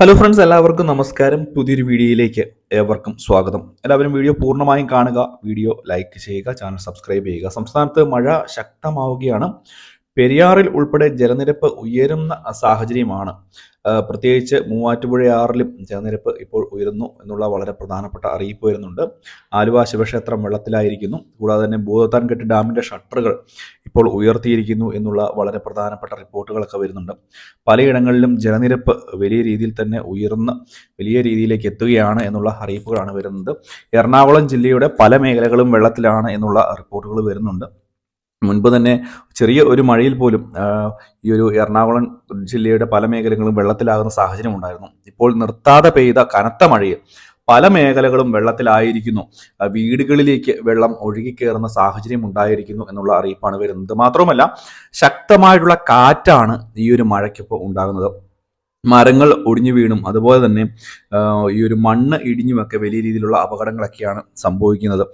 Hello friends എല്ലാവർക്കും നമസ്കാരം. പുതിയൊരു വീഡിയോയിലേക്ക് ഏവർക്കും സ്വാഗതം. എല്ലാവരും വീഡിയോ പൂർണമായും കാണുക വീഡിയോ ലൈക്ക് ചെയ്യുക ചാനൽ സബ്സ്ക്രൈബ് ചെയ്യുക. സംസ്ഥാനത്ത് മഴ ശക്തമാവുകയാണ്. പെരിയാറിൽ ഉൾപ്പെടെ ജലനിരപ്പ് ഉയരുന്ന സാഹചര്യമാണ്. പ്രത്യേകിച്ച് മൂവാറ്റുപുഴയാറിലും ജലനിരപ്പ് ഇപ്പോൾ ഉയരുന്നു എന്നുള്ള വളരെ പ്രധാനപ്പെട്ട അറിയിപ്പ് വരുന്നുണ്ട്. ആലുവ ശിവക്ഷേത്രം വെള്ളത്തിലായിരിക്കുന്നു. കൂടാതെ തന്നെ ഭൂതത്താൻകെട്ട് ഡാമിന്റെ ഷട്ടറുകൾ ഇപ്പോൾ ഉയർത്തിയിരിക്കുന്നു എന്നുള്ള വളരെ പ്രധാനപ്പെട്ട റിപ്പോർട്ടുകളൊക്കെ വരുന്നുണ്ട്. പലയിടങ്ങളിലും ജലനിരപ്പ് വലിയ രീതിയിൽ തന്നെ ഉയർന്ന് വലിയ രീതിയിലേക്ക് എത്തുകയാണ് എന്നുള്ള അറിയിപ്പുകളാണ് വരുന്നത്. എറണാകുളം ജില്ലയുടെ പല മേഖലകളും വെള്ളത്തിലാണ് എന്നുള്ള റിപ്പോർട്ടുകൾ വരുന്നുണ്ട്. മുൻപ് തന്നെ ചെറിയ ഒരു മഴയിൽ പോലും ഈ ഒരു എറണാകുളം ജില്ലയുടെ പല മേഖലകളും വെള്ളത്തിലാകുന്ന സാഹചര്യം ഉണ്ടായിരുന്നു. ഇപ്പോൾ നിർത്താതെ പെയ്ത കനത്ത മഴയിൽ പല മേഖലകളും വെള്ളത്തിലായിരിക്കുന്നു. വീടുകളിലേക്ക് വെള്ളം ഒഴുകിക്കേറുന്ന സാഹചര്യം ഉണ്ടായിരിക്കുന്നു എന്നുള്ള അറിയിപ്പാണ് വരുന്നത്. മാത്രമല്ല ശക്തമായിട്ടുള്ള കാറ്റാണ് ഈ ഒരു മഴയ്ക്കിപ്പോൾ ഉണ്ടാകുന്നത്. മരങ്ങൾ ഒടിഞ്ഞു വീണും അതുപോലെ തന്നെ ഈ ഒരു മണ്ണ് ഇടിഞ്ഞുമൊക്കെ വലിയ രീതിയിലുള്ള അപകടങ്ങളൊക്കെയാണ് സംഭവിക്കുന്നത്.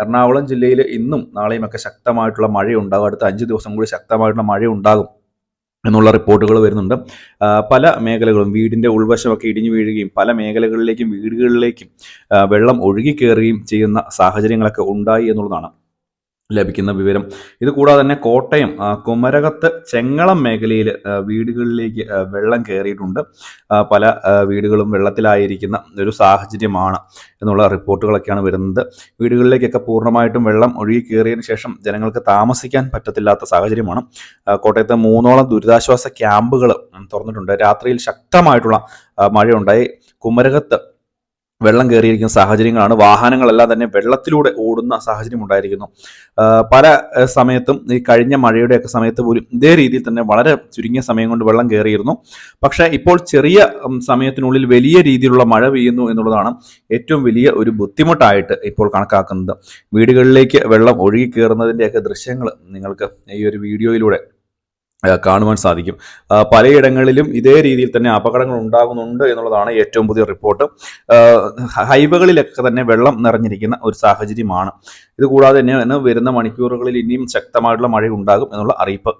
എറണാകുളം ജില്ലയിൽ ഇന്നും നാളെയുമൊക്കെ ശക്തമായിട്ടുള്ള മഴയുണ്ടാകും. അടുത്ത അഞ്ച് ദിവസം കൂടി ശക്തമായിട്ടുള്ള മഴ ഉണ്ടാകും എന്നുള്ള റിപ്പോർട്ടുകൾ വരുന്നുണ്ട്. പല മേഖലകളും വീടിന്റെ ഉൾവശമൊക്കെ ഇടിഞ്ഞു വീഴുകയും പല മേഖലകളിലേക്കും വീടുകളിലേക്കും വെള്ളം ഒഴുകിക്കേറുകയും ചെയ്യുന്ന സാഹചര്യങ്ങളൊക്കെ ഉണ്ടായി എന്നുള്ളതാണ് ലഭിക്കുന്ന വിവരം. ഇത് കൂടാതെ തന്നെ കോട്ടയം കുമരകത്ത് ചെങ്ങളം മേഖലയിൽ വീടുകളിലേക്ക് വെള്ളം കയറിയിട്ടുണ്ട്. പല വീടുകളും വെള്ളത്തിലായിരിക്കുന്ന ഒരു സാഹചര്യമാണ് എന്നുള്ള റിപ്പോർട്ടുകളൊക്കെയാണ് വരുന്നത്. വീടുകളിലേക്കൊക്കെ പൂർണമായിട്ടും വെള്ളം ഒഴുകി കയറിയതിനു ശേഷം ജനങ്ങൾക്ക് താമസിക്കാൻ പറ്റത്തില്ലാത്ത സാഹചര്യമാണ്. കോട്ടയത്ത് മൂന്നോളം ദുരിതാശ്വാസ ക്യാമ്പുകൾ തുറന്നിട്ടുണ്ട്. രാത്രിയിൽ ശക്തമായിട്ടുള്ള മഴയുണ്ടായി. കുമരകത്ത് വെള്ളം കയറിയിരിക്കുന്ന സാഹചര്യങ്ങളാണ്. വാഹനങ്ങളെല്ലാം തന്നെ വെള്ളത്തിലൂടെ ഓടുന്ന സാഹചര്യം ഉണ്ടായിരിക്കുന്നു. പല സമയത്തും ഈ കഴിഞ്ഞ മഴയുടെയൊക്കെ സമയത്ത് പോലും ഇതേ രീതിയിൽ തന്നെ വളരെ ചുരുങ്ങിയ സമയം കൊണ്ട് വെള്ളം കയറിയിരുന്നു. പക്ഷേ ഇപ്പോൾ ചെറിയ സമയത്തിനുള്ളിൽ വലിയ രീതിയിലുള്ള മഴ പെയ്യുന്നു എന്നുള്ളതാണ് ഏറ്റവും വലിയ ഒരു ബുദ്ധിമുട്ടായിട്ട് ഇപ്പോൾ കണക്കാക്കുന്നത്. വീടുകളിലേക്ക് വെള്ളം ഒഴുകി കയറുന്നതിന്റെയൊക്കെ ദൃശ്യങ്ങൾ നിങ്ങൾക്ക് ഈ ഒരു വീഡിയോയിലൂടെ കാണുവാൻ സാധിക്കും. പലയിടങ്ങളിലും ഇതേ രീതിയിൽ തന്നെ അപകടങ്ങൾ ഉണ്ടാകുന്നുണ്ട് എന്നുള്ളതാണ് ഏറ്റവും പുതിയ റിപ്പോർട്ട്. ഹൈവകളിലൊക്കെ തന്നെ വെള്ളം നിറഞ്ഞിരിക്കുന്ന ഒരു സാഹചര്യമാണ്. ഇതുകൂടാതെ തന്നെ വരുന്ന മണിക്കൂറുകളിൽ ഇനിയും ശക്തമായിട്ടുള്ള മഴ ഉണ്ടാകും എന്നുള്ള അറിയിപ്പ്